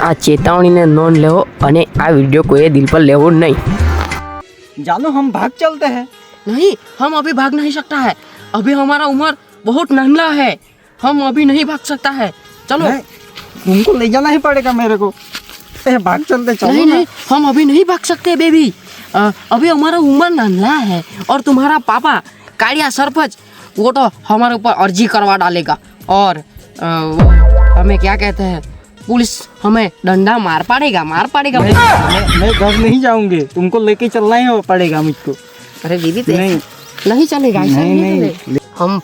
આ ચેતવણીને નોંધ લેવો અને આ વિડીયો કોઈએ દિલ પર લેવો નહીં जानो हम भाग चलते हैं नहीं हम अभी भाग नहीं सकता है अभी हमारा उम्र बहुत नन्हा है हम अभी नहीं भाग सकता है चलो नहीं, तुमको ले जाना ही पड़ेगा मेरे को ए, भाग चलते चलो नहीं ना। नहीं हम अभी नहीं भाग सकते बेबी अ, अभी हमारा उम्र नन्हा है और तुम्हारा पापा कालिया सरपंच वो तो हमारे ऊपर अर्जी करवा डालेगा और अ, वो हमें क्या कहते हैं पुलिस हमें डंडा मार पाड़ेगा मार पाड़ेगा मैं, मैं, मैं घर नहीं जाऊंगी तुमको लेके चलना ही पड़ेगा मुझको अरे बीबी ते- नहीं नहीं चलेगा ऐसा नहीं, नहीं, नहीं। चलेगा। हम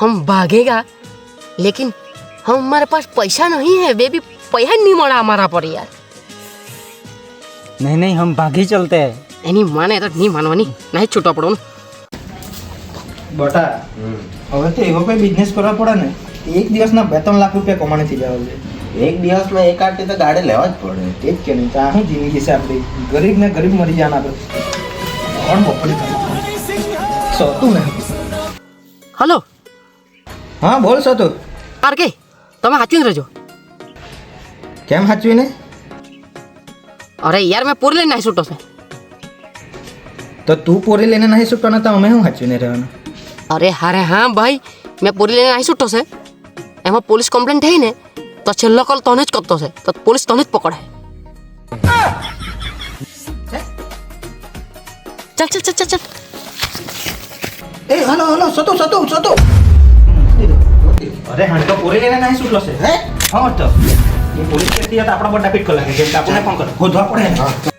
हम भागेगा लेकिन हम हमारे पास पैसा नहीं है बेबी पैसा नहीं મળે हमारा पर यार नहीं नहीं हम भाग ही चलते हैं એની માને તો નહીં માનવાની નહીં છૂટો પડવાનું બટા હવે તો એવો કોઈ બિઝનેસ કરવા પડે ને એક દિવસના બે ત્રણ લાખ રૂપિયા કમાણી થઈ જવા છે એક દિવસમાં એક આટી તો ગાડી લેવા જ પડે એ જ કે નહીં તો આ શું જિંદગી છે આપણી ગરીબ ને ગરીબ મરી જવાના આપણે કોણ બપોરે સોતું ને હલો હા બોલ સોતું આર કે તમે સાચવીને રહેજો કેમ સાચવીને અરે યાર મેં પૂરી લઈને છૂટો છે તો તું પોરી લઈને નહીં છૂટવાના તો અમે શું સાચવીને રહેવાના અરે હારે હા ભાઈ મેં પૂરી લઈને અહીં છૂટો છે એમાં પોલીસ કમ્પ્લેન થઈ ને તો છેલ્લો કોલ તને જ કરતો છે તો પોલીસ તને જ પકડે ચાલ ચાલ ચાલ ચાલ ચાલ એ હલો હલો સતું સતું સતું અરે હાણ તો પોરી લઈને નહીં છૂટલો છે હે હા તો એ પોલીસ કેસથી તો આપણા બધા પીટ કરી લાગે કેમ કે આપણને ફોન કરો શોધવા પડે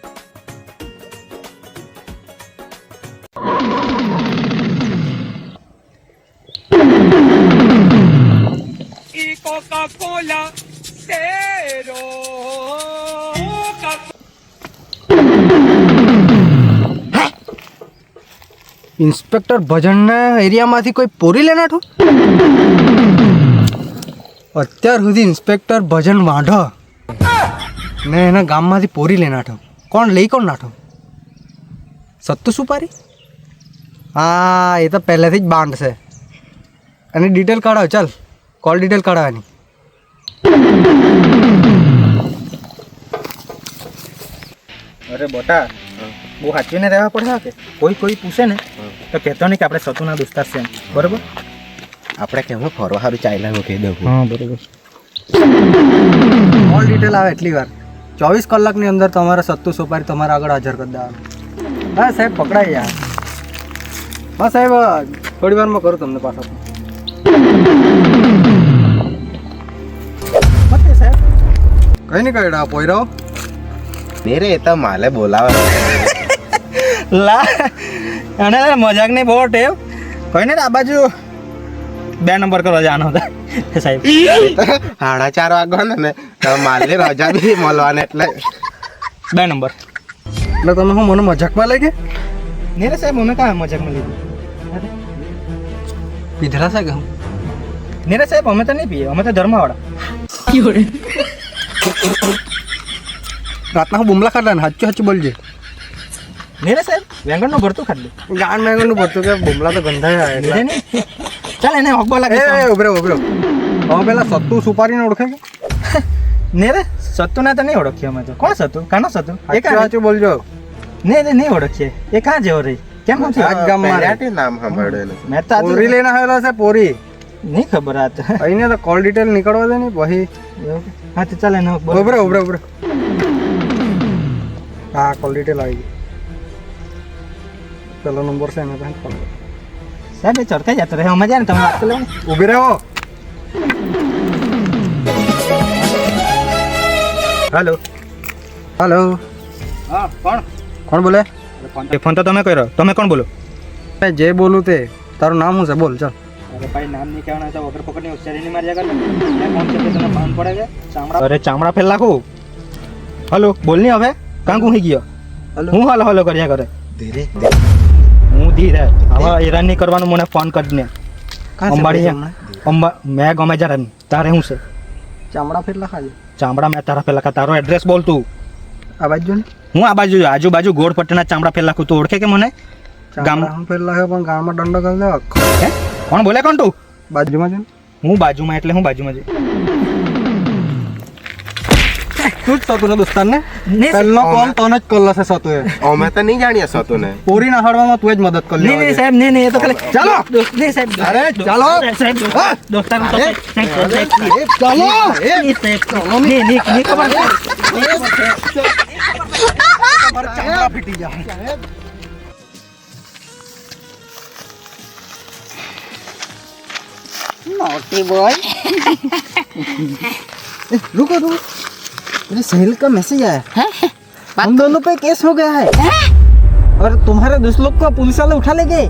ઇન્સ્પેક્ટર ભજનના એરિયામાંથી કોઈ પોરી લે નાઠું અત્યાર સુધી ઇન્સ્પેક્ટર ભજન વાંઢો. ને એના ગામમાંથી પોરી લે નાઠો કોણ લઈ કોણ નાઠો? સત્તુ સુપારી? હા, એ તો પહેલેથી જ બાંધશે અને ડિટેલ કાઢાવ ચાલ. કોલ ડિટેલ કાઢાવવાની અરે બટા બહુ સાચવીને રહેવા પડે કે? કોઈ કોઈ પૂછે ને તો કહેતો નહીં કે આપણે સતુના દોસ્તાર છે બરોબર? આપણે કેમ ફરવા સારું ચાલ્યા કહી દઉં હા બરોબર. ઓલ ડિટેલ આવે એટલી વાર. ચોવીસ કલાકની અંદર તમારા સત્તુ સોપારી તમારા આગળ હાજર કરી દેવાનું. હા સાહેબ પકડાય યાર. હા સાહેબ થોડી વારમાં કરું તમને પાછો. કઈ નહીં કઈ પોયરાઓ નહીં રે એ તો માલે બોલાવે. લા અને મજાક નહીં બહુ ટેવ. કઈ નહીં આ બાજુ બે નંબર કરવા જવાનો હતા સાહેબ. સાડા ચાર વાગવાના ને તો માલે રજા બી મળવાને એટલે. બે નંબર. એટલે તમે હું મને મજાકમાં લઈ ગયા? નહીં રે સાહેબ અમે કાં મજાકમાં લઈ પીધરા છે કે હું? નહીં રે સાહેબ અમે તો નહીં પીએ અમે તો ધર્મવાળા. રાતના હું બુમલા ખાતા ને સાચું સાચું બોલજે. નહીં ને સાહેબ વેંગણનું ભરતું ખાધું. ગાન મેંગણનું ભરતું કે બુમલા તો ગંધાય આવે ચાલ એને હોકબા લાગે એ એ, ઉભરે ઉભરે. હવે પેલા સત્તુ સુપારીને ઓળખે કે નહીં રે સત્તુ ના તો નહીં ઓળખીએ અમે તો. કોણ સત્તુ? કાનો સત્તુ? એ સાચું બોલજો. નહીં ને નહીં ઓળખીએ. એ કાં જેવો રહી? કેમ આ નથી? જ ગામમાં. નામ સાંભળેલું મેં તો પોરી આજે લઈને આવેલો છે પોરી. નહીં ખબર આ તો. અહીંને તો કોલ ડિટેલ નીકળવા દે ને પછી. હા તો ચાલે હોકબા ઉભરે ઉભરે ઉભરે. હા કોલ ડિટેલ આવી ગઈ. પેલો નંબર છે એને પાસે કોલ સાહેબ એ ચડકાઈ જતો રહે. મજા ને તમે વાત લો ઊભી રહો. હાલો. હલો. હા કોણ? કોણ બોલે? ફોન તો તમે કર્યો. તમે કોણ બોલો? મેં જે બોલું તે. તારું નામ શું છે? બોલ ચાલ. અરે ભાઈ નામ નહીં કહેવાના તો વગર પકડની હોશિયારી મારી જગત ને કોણ છે તે તને ભાન પડે છે ચામડા અરે ચામડા ફેલ નાખું હલો બોલ ની હવે કાં ગુહી ગયો હું હાલો હાલો કર્યા કરે ધીરે હું ધીરે હવે હેરાન નહીં કરવાનું મને ફોન કરીને અંબાડી અંબા મેં ગમે જ્યારે તારે શું છે ચામડા ફેરલા ખાજે ચામડા મેં તારા પેલા કા તારો એડ્રેસ બોલ તું આ બાજુ ને હું આ બાજુ આજુબાજુ ગોળ પટ્ટીના ચામડા ફેલ નાખું તું ઓળખે કે મને ગામ ચામડા હું ફેરલા છે પણ ગામમાં દંડો કરી દેવા હે કોણ બોલે કોણ તું બાજુમાં છે હું બાજુમાં એટલે હું બાજુમાં છે તું જ સતુને દોસ્તારને નહીં, પહેલો તને જ કરલો છે સતુએ અમે તો નહીં જાણીએ સતુને પોરી ના તું જ મદદ કરી નહીં નહીં સાહેબ નહીં નહીં એ તો ખાલી ચાલો. નહીં સાહેબ અરે ચાલો સાહેબ દોસ્તારનું તો અરે, સાહેબ, સાહેબ, સાહેબ, ચાલો નહીં, નહીં, નહીં, નહીં ખબર. ફીટી જાય मोटी बॉय। रुको रुको। मेरे सहेल का मैसेज आया। है? हम दोनों पे केस हो गया है, और तुम्हारे दोस्त लोग को पुलिस वाले उठा ले गए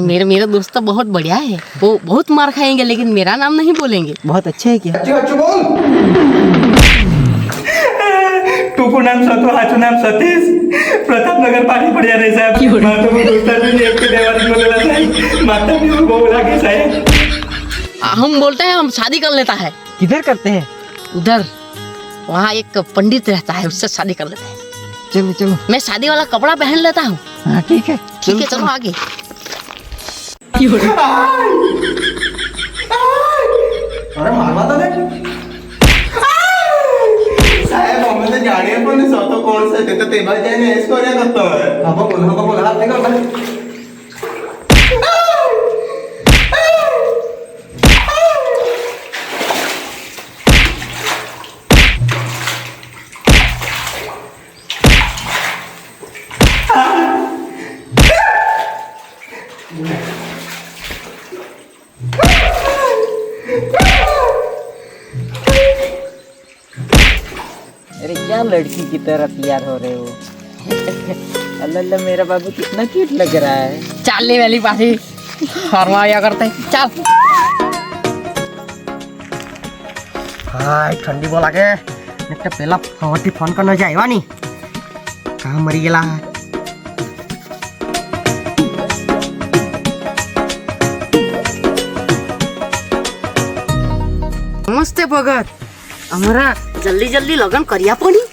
मेरे मेरा दोस्त तो बहुत बढ़िया है। वो बहुत मार खाएँगे लेकिन मेरा नाम नहीं बोलेंगे। बहुत अच्छे है क्या? अच्छा अच्छा बोल। टोको नाम सतो हाचो नाम सतीश। प्रताप नगर पाणी पड्या रे साहेब। माझा दोस्तांनी एक को बोलला नाही माता मी बोला की साहब। हाँ, हम बोलते हैं हम शादी कर लेता है। किधर करते हैं? उधर वहाँ एक पंडित रहता है उससे शादी कर लेते हैं। चलो चलो। मैं शादी वाला कपड़ा पहन लेता हूँ। हाँ, ठीक है। ठीक है चलो आगे। अरे मारवाता ने साहेब हमें तो जाने पर नहीं सो कौन से देते तेबा जाने इसको क्या करता है? अब बोला बोला देखो लड़की की तरह तैयार हो रहे हो? अल्लाह मेरा बाबू कितना क्यूट लग रहा है। चालने वाली पासी। फरमाया करते? हैं चल। हाय ठंडी बोला के। मैं तो पहला फोटी फ़ोन करना चाहिए वानी कहाँ मरी गया? नमस्ते भगत। हमारा जल्दी जल्दी लगन करिया पड़ी।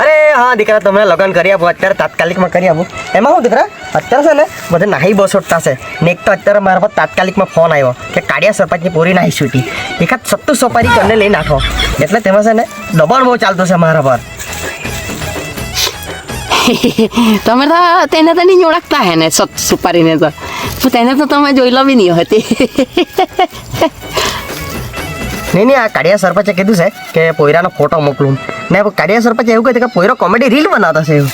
અરે હા, દીકરા, તમે લગ્ન કરી આપો. અત્યારે તાત્કાલિકમાં કરી આપો. એમાં શું દીકરા? અત્યારે છે ને બધે નાહી બસોટતા છે. ને એક તો અત્યારે મારા પર તાત્કાલિકમાં ફોન આવ્યો કે કાળિયા સરપંચની પૂરી નાહી છૂટી એકાદ સત્તુ સોપારી કરીને લઈ નાખો. એટલે તેમાં છે ને દબાણ બહુ ચાલતું છે મારા પર. તમે તો તેને તો નહીં ઓળખતા હે ને સત સુપારીને તો. તેને તો તમે જોઈ બી નહીં હતી. નહીં નહીં આ કાળિયા સરપંચે કીધું છે કે પોયરાનો ફોટો મોકલું. ને કાળિયા સરપંચે એવું કહ્યું કે પોયરો કોમેડી રીલ બનાવતા છે એવું.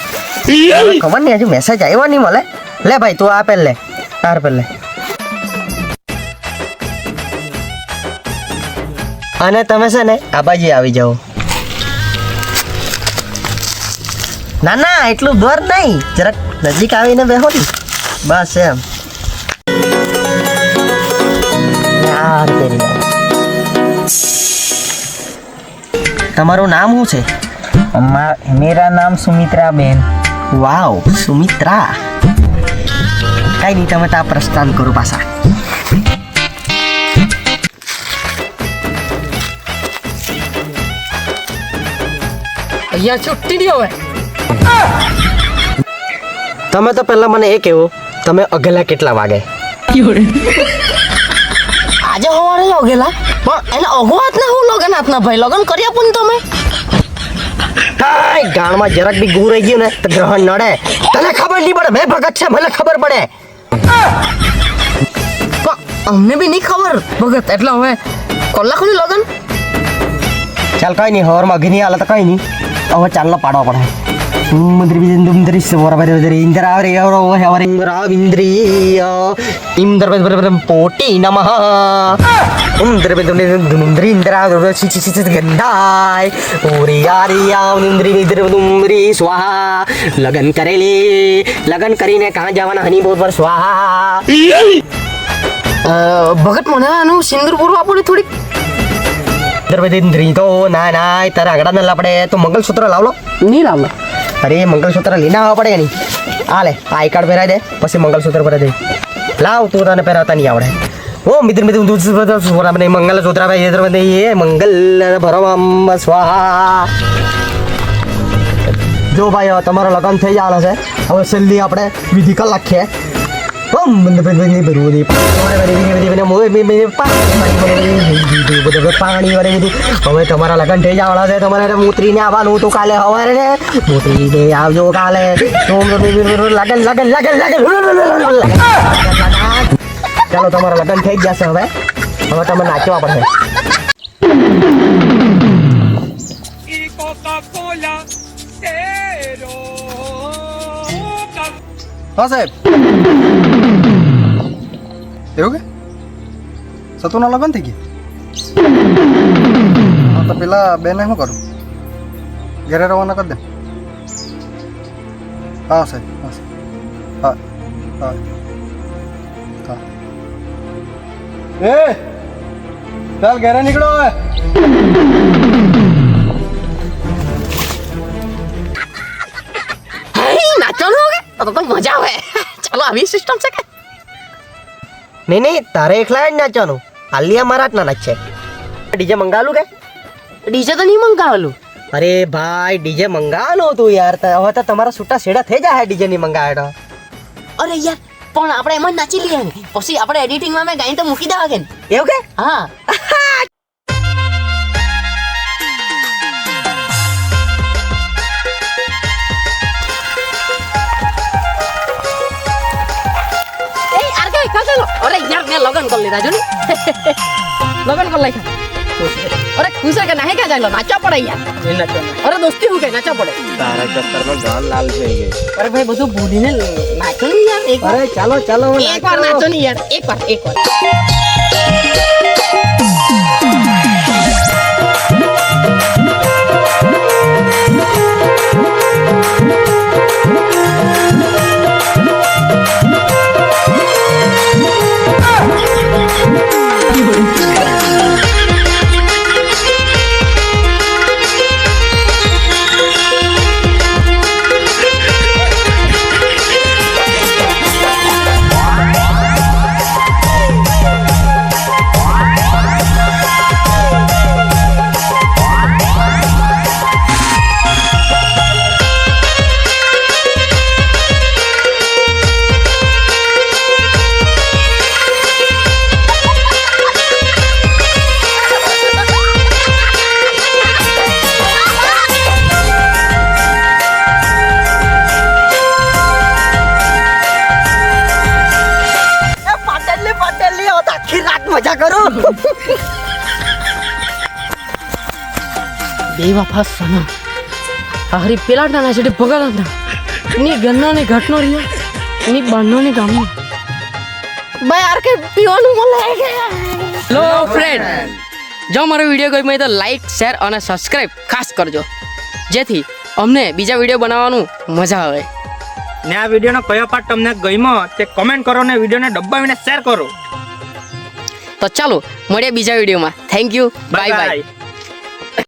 ખબર નહીં, હજુ મેસેજ આવ્યો નહીં મળે. લે ભાઈ, તું આ પહેલે તાર પહેલે અને તમે છે ને આબાજી આવી જાઓ. ના ના, એટલું દૂર નહીં. જરાક નજીક આવીને બેહો ને. બસ એમ. યાર, તેરી તમારું નામ શું છે મેરા નામ સુમિત્રા બેન વાવ સુમિત્રા કઈ નહીં તમે તા પ્રસ્થાન કરો પાછા અહીંયા છૂટી દો હવે તમે તો પહેલા મને એ કહો તમે અગલા કેટલા વાગે આજે સવારે લગેલા. પણ એને અગો હાથ ના હું લગન હાથના ભાઈ. લગન કરી આપો ને તમે. કાંઈ ગાણમાં જરાક બી ગું રહી ગયું ને તો ગ્રહણ નડે. તને ખબર નહીં પડે મેં ભગત છે મને ખબર પડે. અમને બી નહીં ખબર ભગત. એટલે હવે કલાકોની લગન ચાલ કઈ નહીં હવારમાં હાલે તો કઈ નહીં. હવે ચાલનો પાડવા પડે. મંદિર ઇન્દ્રી બરાબર ઇન્દ્ર આવરે આવરો આવરે ઇન્દ્ર ઇન્દ્રિય ઇન્દ્ર બરાબર પોટી નમઃ ઇન્દ્ર ઇન્દ્ર ઇન્દ્ર ચિ ચિ ચિ ગંધાય ઓરી યારી આવ ઇન્દ્રી ઇન્દ્ર ઉમરી સ્વાહા લગન કરેલી લગન કરીને કાં જવાના હની બોર પર સ્વાહા અ, ભગત મને આનું સિંદૂર પૂરવા પડે થોડીક દ્રૌપદી તો ના ના તારે આગળ ના લાપડે તો મંગલસૂત્ર લાવ લો નહીં લાવ અરે, મંગળસૂત્ર લઈને આવવા પડે નહીં આ લે આઈ કાર્ડ પહેરાઈ દે, પછી મંગળસૂત્ર પહેરાઈ દે. લાવ, તું તને પહેરાવતા નહીં આવડે. ઓ મિત્ર મિત્ર, તું બને મંગલસૂત્ર ભાઈ એ દ્રૌપદી એ મંગલ ભરવામ, સ્વાહા. જો ભાઈ તમારો લગ્ન થઈ જવાનો છે. હવે છેલ્લી આપણે વિધિ કલાક નાખીએ બંધ બંધ બંધ પાણી વાળી વિધિ હવે તમારા લગ્ન થઈ જવાના છે તમારે મૂત્રીને આવવાનું હતું કાલે સવારે ને મૂત્રીને આવજો કાલે લગન લગન લગન લગન ચાલો તમારા લગ્ન થઈ જ જશે હવે હવે તમે નાચવા પડશે હા, સાહેબ. એવું કે? સતુના લગ્ન થઈ ગયા? હા, તો પેલા બેને શું કરું? ઘરે રવાના કરી દે. હા, સાહેબ હા સાહેબ. હા હા હા. એ, ચાલ ઘરે નીકળો હવે. તો તો મજા આવે. ચાલો આવી સિસ્ટમ છે કે? નહીં નહીં તારે એકલા જ નાચવાનું. આલિયા મારા જ નાના છે. ડીજે મંગાવેલું કે? ડીજે તો નહીં મંગાવેલું. અરે ભાઈ ડીજે મંગાવવાનું હતું યાર. હવે તો તમારા છૂટા છેડા થઈ જાય ડીજે નહીં મંગાવે અરે યાર પણ આપણે એમ જ નાચી લઈએ પછી આપણે એડિટિંગમાં મેં ગાઈ તો મૂકી દેવા કે એવું કે? હા. খা চলো ওরে ইয়ার মে লগন করলি রাজুনি লগন করলাই খা ওরে খুশে কে নাহে কা জানো নাচা পড়ে ইয়ার। নাচা ওরে দোস্তি হুকে নাচা পড়ে। তারা ভাই বসু ভুলি নে নাচুনি ইয়ার এক আরে চলো চলো একবার নাচুনি ইয়ার একবার একবার હરી પેલા નાના છે ભગત હતા ની ગન્ના ને ઘટનો રહ્યો ની બાંધો ને ગામનો. ભાઈ આર કે પીવાનું મળે? હેલો ફ્રેન્ડ જો મારો વીડિયો ગમ્યો તો લાઈક શેર અને સબસ્ક્રાઇબ ખાસ કરજો. જેથી અમને બીજા વીડિયો બનાવવાનું મજા આવે. ને આ વિડીયોનો કયો પાર્ટ તમને ગમ્યો તે કમેન્ટ કરો ને વિડીયોને ડબ્બાવીને શેર કરો. તો ચાલો મળીએ બીજા વિડીયોમાં. Thank you bye bye